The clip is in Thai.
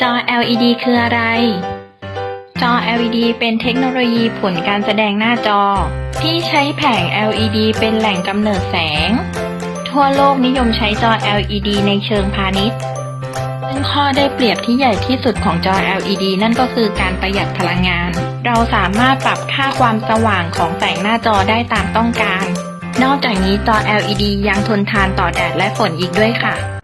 จอ LED คืออะไร จอ LED เป็นเทคโนโลยีผลการแสดงหน้าจอ ที่ใช้แผง LED เป็นแหล่งกำเนิดแสง ทั่วโลกนิยมใช้จอ LED ในเชิงพาณิชย์ซึ่งข้อได้เปรียบที่ใหญ่ที่สุดของจอ LED นั่นก็คือการประหยัดพลังงาน เราสามารถปรับค่าความสว่างของแสงหน้าจอได้ตามต้องการ นอกจากนี้จอ LED ยังทนทานต่อแดดและฝนอีกด้วยค่ะ